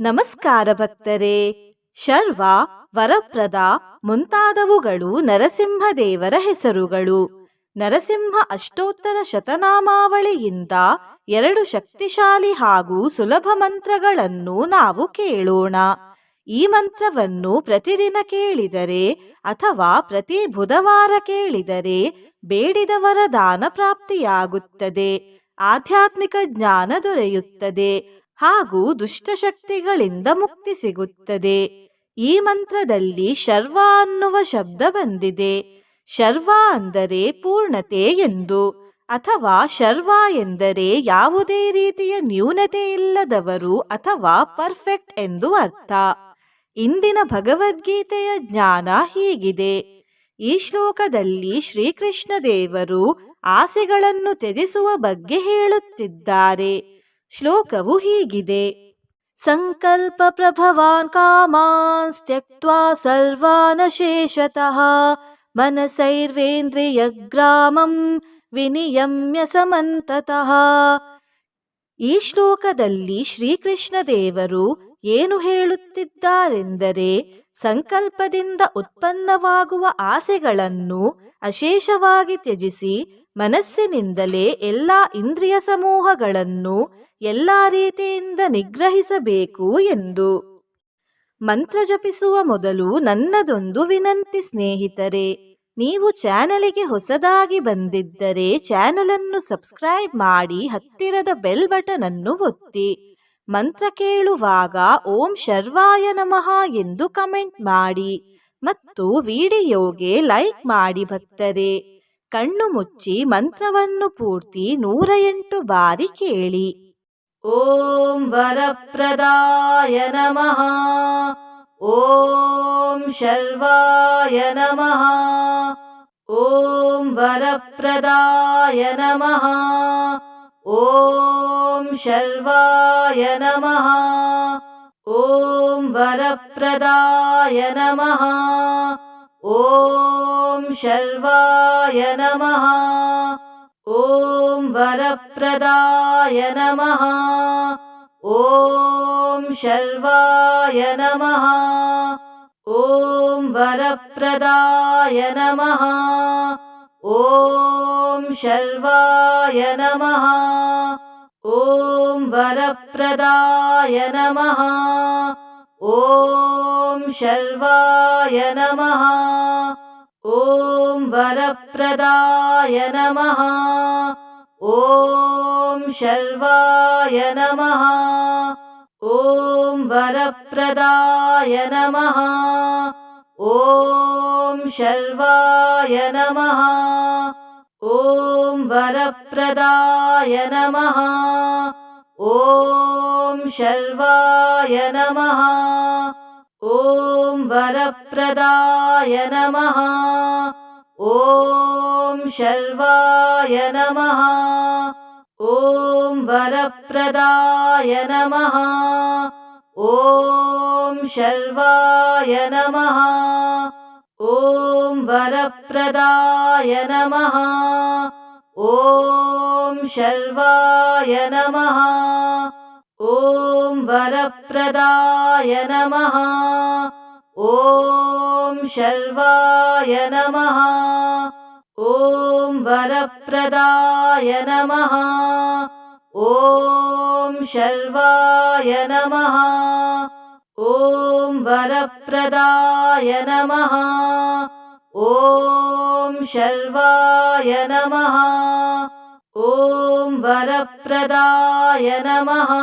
ನಮಸ್ಕಾರ ಭಕ್ತರೇ. ಶರ್ವ, ವರಪ್ರದ ಮುಂತಾದವುಗಳು ನರಸಿಂಹದೇವರ ಹೆಸರುಗಳು. ನರಸಿಂಹ ಅಷ್ಟೋತ್ತರ ಶತನಾಮಾವಳಿಯಿಂದ ಎರಡು ಶಕ್ತಿಶಾಲಿ ಹಾಗೂ ಸುಲಭ ಮಂತ್ರಗಳನ್ನು ನಾವು ಕೇಳೋಣ. ಈ ಮಂತ್ರವನ್ನು ಪ್ರತಿದಿನ ಕೇಳಿದರೆ ಅಥವಾ ಪ್ರತಿ ಬುಧವಾರ ಕೇಳಿದರೆ ಬೇಡಿದವರ ದಾನ ಪ್ರಾಪ್ತಿಯಾಗುತ್ತದೆ. ಆಧ್ಯಾತ್ಮಿಕ ಜ್ಞಾನ ದೊರೆಯುತ್ತದೆ. ಹಾಗೂ ದುಷ್ಟಶಕ್ತಿಗಳಿಂದ ಮುಕ್ತಿ ಸಿಗುತ್ತದೆ. ಈ ಮಂತ್ರದಲ್ಲಿ ಶರ್ವ ಅನ್ನುವ ಶಬ್ದ ಬಂದಿದೆ. ಶರ್ವ ಅಂದರೆ ಪೂರ್ಣತೆ ಎಂದು, ಅಥವಾ ಶರ್ವ ಎಂದರೆ ಯಾವುದೇ ರೀತಿಯ ನ್ಯೂನತೆ ಇಲ್ಲದವರು ಅಥವಾ ಪರ್ಫೆಕ್ಟ್ ಎಂದು ಅರ್ಥ. ಇಂದಿನ ಭಗವದ್ಗೀತೆಯ ಜ್ಞಾನ ಹೀಗಿದೆ. ಈ ಶ್ಲೋಕದಲ್ಲಿ ಶ್ರೀಕೃಷ್ಣ ದೇವರು ಆಸೆಗಳನ್ನು ತ್ಯಜಿಸುವ ಬಗ್ಗೆ ಹೇಳುತ್ತಿದ್ದಾರೆ. ಶ್ಲೋಕವು ಹೀಗಿದೆ. ಸಂಕಲ್ಪ ಪ್ರಭವಾನ್ ಕಾಮಾನ್ ತ್ಯಕ್ವಾ ಸರ್ವಾನ ಶೇಷತಃ ಮನಸೈರ್ವೇಂದ್ರಿಯ ಗ್ರಾಮಂ ವಿನಿಯಮ್ಯ ಸಮಂತತಃ. ಈ ಶ್ಲೋಕದಲ್ಲಿ ಶ್ರೀಕೃಷ್ಣ ದೇವರು ಏನು ಹೇಳುತ್ತಿದ್ದಾರೆಂದರೆ ಸಂಕಲ್ಪದಿಂದ ಉತ್ಪನ್ನವಾಗುವ ಆಸೆಗಳನ್ನು ಅಶೇಷವಾಗಿ ತ್ಯಜಿಸಿ ಮನಸ್ಸಿನಿಂದಲೇ ಎಲ್ಲ ಇಂದ್ರಿಯ ಸಮೂಹಗಳನ್ನು ಎಲ್ಲ ರೀತಿಯಿಂದ ನಿಗ್ರಹಿಸಬೇಕು ಎಂದು. ಮಂತ್ರ ಜಪಿಸುವ ಮೊದಲು ನನ್ನದೊಂದು ವಿನಂತಿ, ಸ್ನೇಹಿತರೆ, ನೀವು ಚಾನಲಿಗೆ ಹೊಸದಾಗಿ ಬಂದಿದ್ದರೆ ಚಾನಲ್ ಅನ್ನು ಸಬ್ಸ್ಕ್ರೈಬ್ ಮಾಡಿ ಹತ್ತಿರದ ಬೆಲ್ ಬಟನ್ ಅನ್ನು ಒತ್ತಿ. ಮಂತ್ರ ಕೇಳುವಾಗ ಓಂ ಶರ್ವಾಯ ನಮಃ ಎಂದು ಕಮೆಂಟ್ ಮಾಡಿ ಮತ್ತು ವಿಡಿಯೋಗೆ ಲೈಕ್ ಮಾಡಿ ಭಕ್ತರೆ, ಕಣ್ಣು ಮುಚ್ಚಿ ಮಂತ್ರವನ್ನು ಪೂರ್ತಿ ನೂರ ಎಂಟು ಬಾರಿ ಕೇಳಿ. ॐ वरप्रदाय नमः। ॐ शर्वाय नमः। ॐ वरप्रदाय नमः। ॐ शर्वाय नमः। ॐ वरप्रदाय नमः। ॐ शर्वाय नमः। ॐ वरप्रदाय नमः। ॐ शर्वाय नमः। ॐ वरप्रदाय नमः। ॐ शर्वाय नमः। ॐ वरप्रदाय नमः। ॐ शर्वाय नमः। वरप्रदाय नमः। ॐ शर्वाय नमः। ॐ वरप्रदाय नमः। ॐ शर्वाय नमः। ॐ वरप्रदाय नमः। ॐ श शर्वाय नमः। ॐ वरप्रदाय नमः। ॐ शर्वाय नमः। ॐ वरप्रदाय नमः। ॐ शर्वाय नमः। ॐ वरप्रदाय नमः। ॐ शर्वाय नमः। ॐ वरप्रदाय नमः। ॐ शर्वाय नमः। ॐ वरप्रदाय नमः। ॐ शर्वाय नमः। ॐ वरप्रदाय नमः। ॐ शर्वाय नमः। ॐ वरप्रदाय नमः।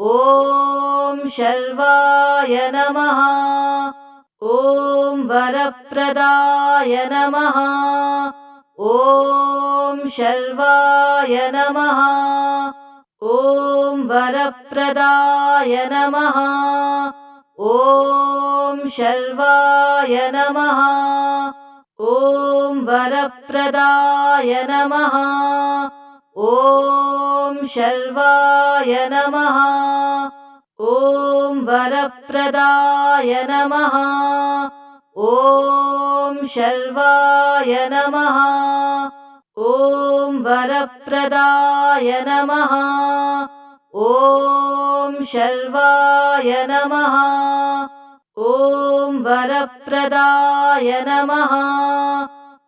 ॐ शर्वाय नमः। ॐ वरप्रदाय नमः। ॐ शर्वाय नमः। ॐ वरप्रदाय नमः। ॐ शर्वाय नमः। ॐ वरप्रदाय नमः। ॐ शर्वाय नमः। ॐ वरप्रदाय नमः। ॐ शर्वाय नमः। ॐ वरप्रदाय नमः। ॐ श शर्वाय नमः। ॐ वरप्रदाय नमः।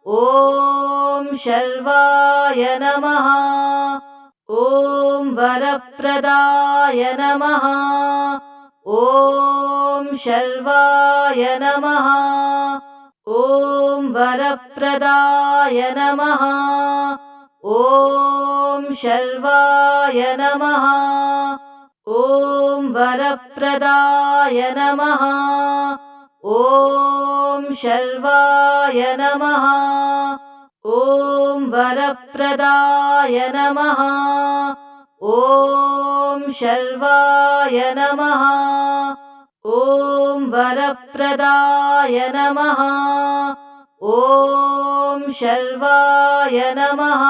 ॐ शर्वाय नमः। ॐ वरप्रदाय नमः। ॐ शर्वाय नमः। ॐ वरप्रदाय नमः। ॐ शर्वाय नमः। ॐ वरप्रदाय नमः। ॐ शर्वाय नमः। ॐ वरप्रदाय नमः। ॐ शर्वाय नमः। ॐ वरप्रदाय नमः। ॐ शर्वाय नमः।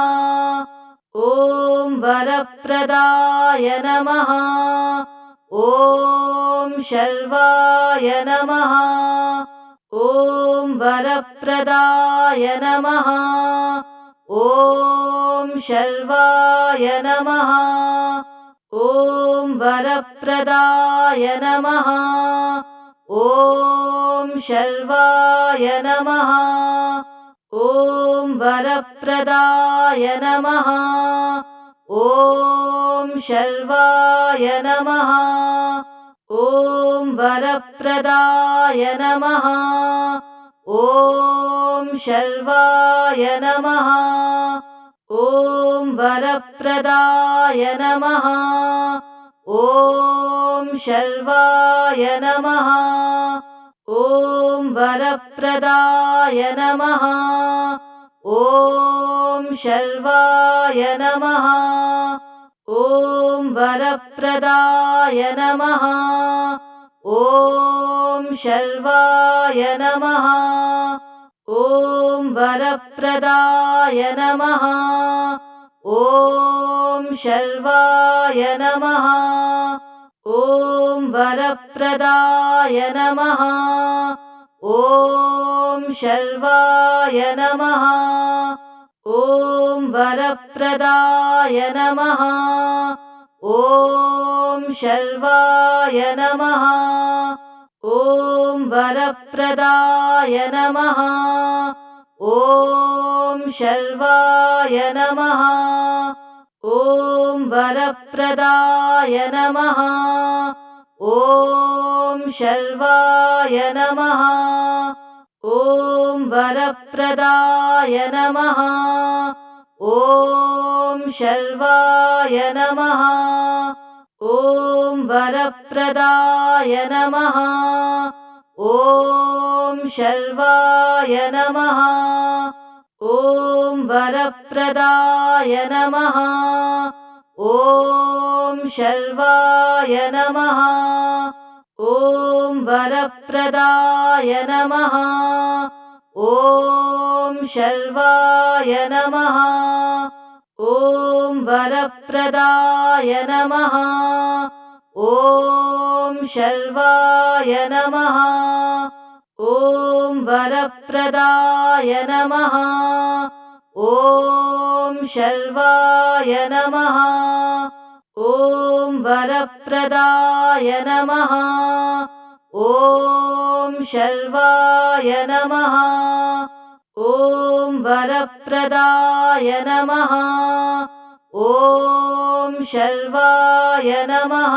ॐ वरप्रदाय नमः। ॐ शर्वाय नमः ॐ वरप्रदाय नमः। ॐ शर्वाय नमः। ॐ वरप्रदाय नमः। ॐ शर्वाय नमः। ॐ वरप्रदाय नमः। ॐ शर्वाय नमः ॐ वरप्रदाय नमः। ॐ शर्वाय नमः। ॐ वरप्रदाय नमः। ॐ शर्वाय नमः। ॐ वरप्रदाय नमः। ॐ शर्वाय नमः ॐ वरप्रदाय नमः। ॐ शर्वाय नमः। ॐ वरप्रदाय नमः। ॐ शर्वाय नमः। ॐ वरप्रदाय नमः। ॐ शर्वाय नमः ॐ वरप्रदाय नमः। ॐ शर्वाय नमः। ॐ वरप्रदाय नमः। ॐ शर्वाय नमः। ॐ वरप्रदाय नमः। ॐ शर्वाय नमः ॐ वरप्रदाय नमः। ॐ शर्वाय नमः। ॐ वरप्रदाय नमः। ॐ शर्वाय नमः। ॐ वरप्रदाय नमः। ॐ शर्वाय नमः ॐ वरप्रदाय नमः। ॐ शर्वाय नमः। ॐ वरप्रदाय नमः। ॐ शर्वाय नमः। ॐ वरप्रदाय नमः। ॐ शर्वाय नमः ॐ वरप्रदाय नमः। ॐ शर्वाय नमः। ॐ वरप्रदाय नमः। ॐ शर्वाय नमः।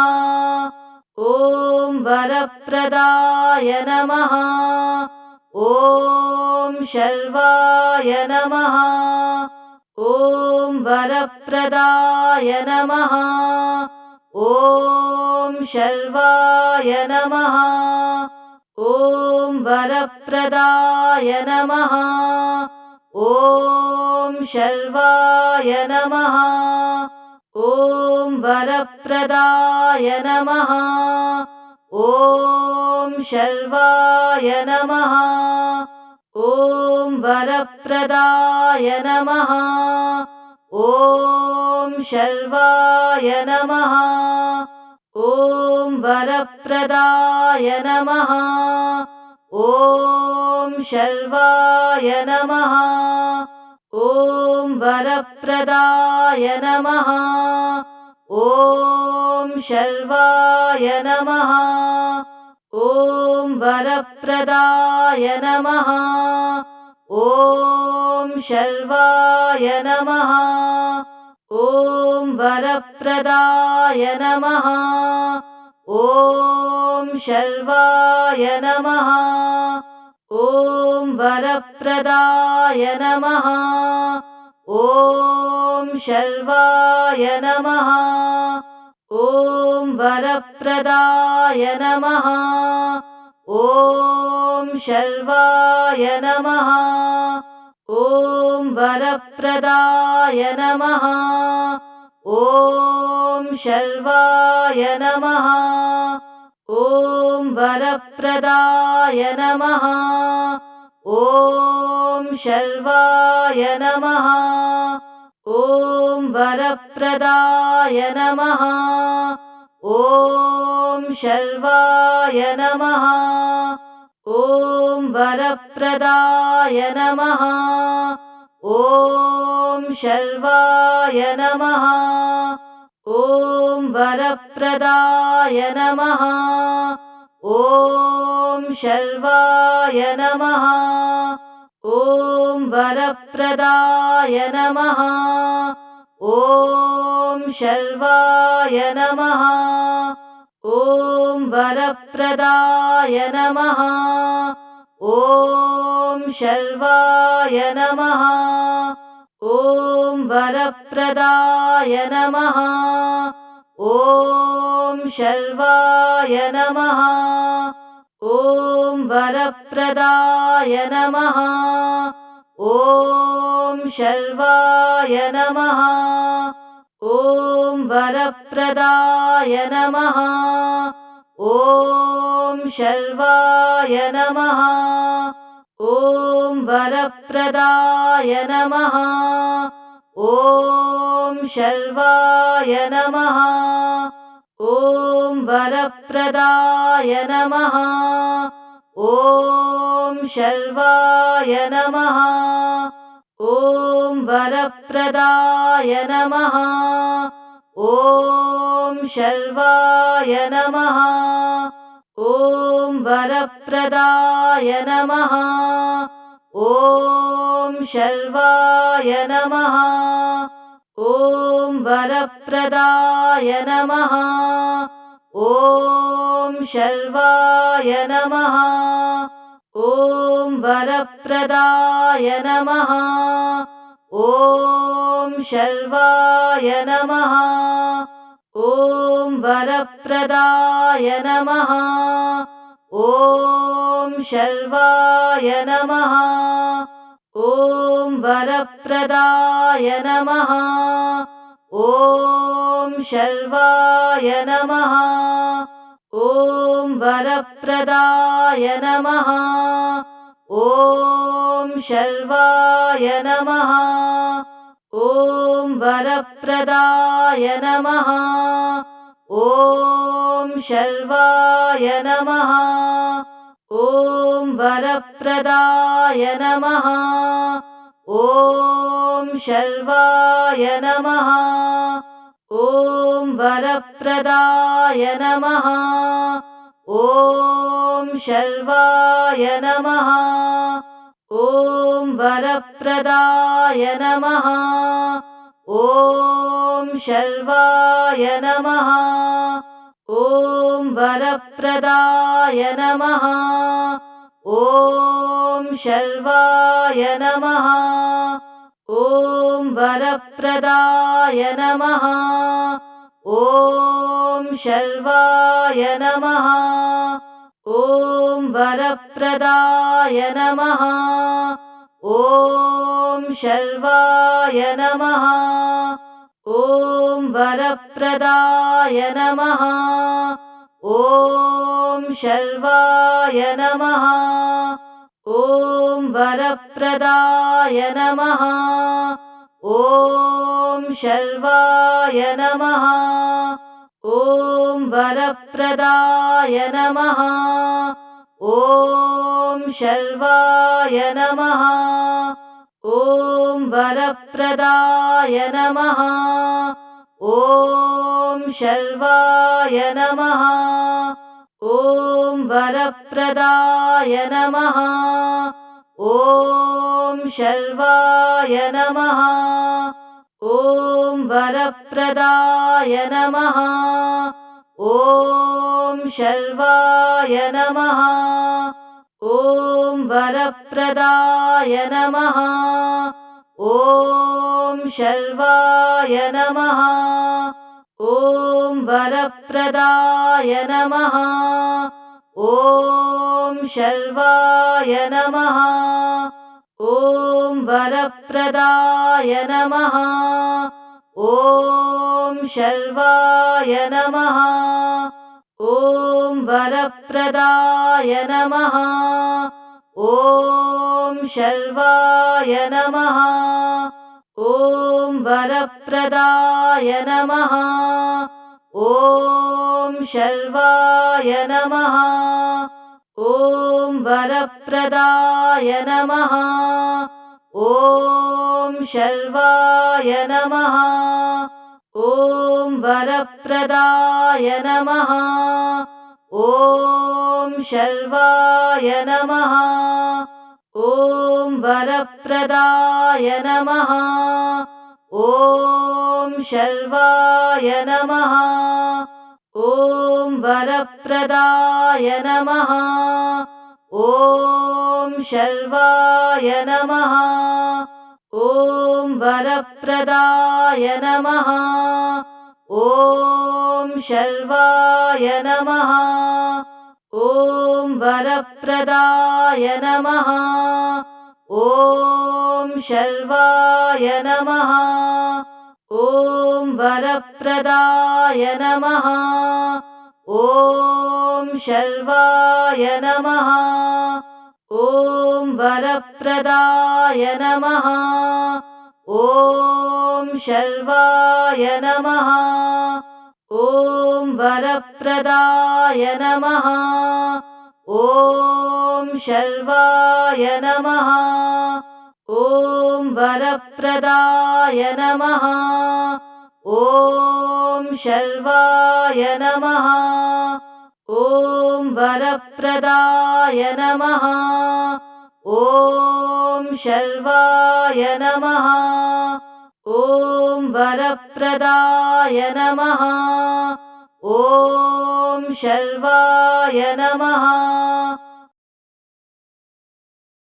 ॐ वरप्रदाय नमः। ॐ शर्वाय नमः ॐ वरप्रदाय नमः। ॐ शर्वाय नमः। ॐ वरप्रदाय नमः। ॐ शर्वाय नमः। ॐ वरप्रदाय नमः। ॐ शर्वाय नमः ॐ वरप्रदाय नमः। ॐ शर्वाय नमः। ॐ वरप्रदाय नमः। ॐ शर्वाय नमः। ॐ वरप्रदाय नमः। ॐ शर्वाय नमः ॐ वरप्रदाय नमः। ॐ शर्वाय नमः। ॐ वरप्रदाय नमः। ॐ शर्वाय नमः। ॐ वरप्रदाय नमः। ॐ शर्वाय नमः ॐ वरप्रदाय नमः। ॐ शर्वाय नमः। ॐ वरप्रदाय नमः। ॐ शर्वाय नमः। ॐ वरप्रदाय नमः। ॐ शर्वाय नमः ॐ वरप्रदाय नमः। ॐ शर्वाय नमः। ॐ वरप्रदाय नमः। ॐ शर्वाय नमः। ॐ वरप्रदाय नमः। ॐ शर्वाय नमः ॐ वरप्रदाय नमः। ॐ शर्वाय नमः। ॐ वरप्रदाय नमः। ॐ शर्वाय नमः। ॐ वरप्रदाय नमः। ॐ शर्वाय नमः। ॐ वरप्रदाय नमः। ॐ शर्वाय नमः। ॐ वरप्रदाय नमः। ॐ शर्वाय नमः। ॐ वरप्रदाय नमः। ॐ शर्वाय नमः। ॐ वरप्रदाय नमः ॐ शर्वाय नमः। ॐ वरप्रदाय नमः। ॐ शर्वाय नमः। ॐ वरप्रदाय नमः। ॐ शर्वाय नमः। ॐ वरप्रदाय नमः ॐ शर्वाय नमः। ॐ वरप्रदाय नमः। ॐ शर्वाय नमः। ॐ वरप्रदाय नमः। ॐ शर्वाय नमः। ॐ वरप्रदाय नमः ॐ शर्वाय नमः। ॐ वरप्रदाय नमः। ॐ शर्वाय नमः। ॐ वरप्रदाय नमः। ॐ शर्वाय नमः। ॐ वरप्रदाय नमः ॐ शर्वाय नमः। ॐ वरप्रदाय नमः। ॐ शर्वाय नमः। ॐ वरप्रदाय नमः। ॐ शर्वाय नमः। ॐ वरप्रदाय नमः ॐ शर्वाय नमः। ॐ वरप्रदाय नमः। ॐ शर्वाय नमः। ॐ वरप्रदाय नमः। ॐ शर्वाय नमः। ॐ वरप्रदाय नमः। ॐ शर्वाय नमः ॐ वरप्रदाय नमः ॐ शर्वाय नमः ॐ वरप्रदाय नमः ॐ शर्वाय नमः ॐ वरप्रदाय नमः ॐ शर्वाय नमः ॐ वरप्रदाय नमः। ॐ शर्वाय नमः। ॐ वरप्रदाय नमः। ॐ शर्वाय नमः। ॐ वरप्रदाय नमः। ॐ शर्वाय नमः ॐ वरप्रदाय नमः। ॐ शर्वाय नमः। ॐ वरप्रदाय नमः। ॐ शर्वाय नमः। ॐ वरप्रदाय नमः। ॐ शर्वाय नमः ॐ वरप्रदाय नमः। ॐ शर्वाय नमः। ॐ वरप्रदाय नमः। ॐ शर्वाय नमः। ॐ वरप्रदाय नमः। ॐ शर्वाय नमः ॐ वरप्रदाय नमः। ॐ शर्वाय नमः। ॐ वरप्रदाय नमः। ॐ शर्वाय नमः। ॐ वरप्रदाय नमः। ॐ शर्वाय नमः ॐ वरप्रदाय नमः। ॐ शर्वाय नमः। ॐ वरप्रदाय नमः। ॐ शर्वाय नमः। ॐ वरप्रदाय नमः। ॐ शर्वाय नमः ॐ वरप्रदाय नमः। ॐ शर्वाय नमः। ॐ वरप्रदाय नमः। ॐ शर्वाय नमः। ॐ वरप्रदाय नमः। ॐ शर्वाय नमः ॐ वरप्रदाय नमः। ॐ शर्वाय नमः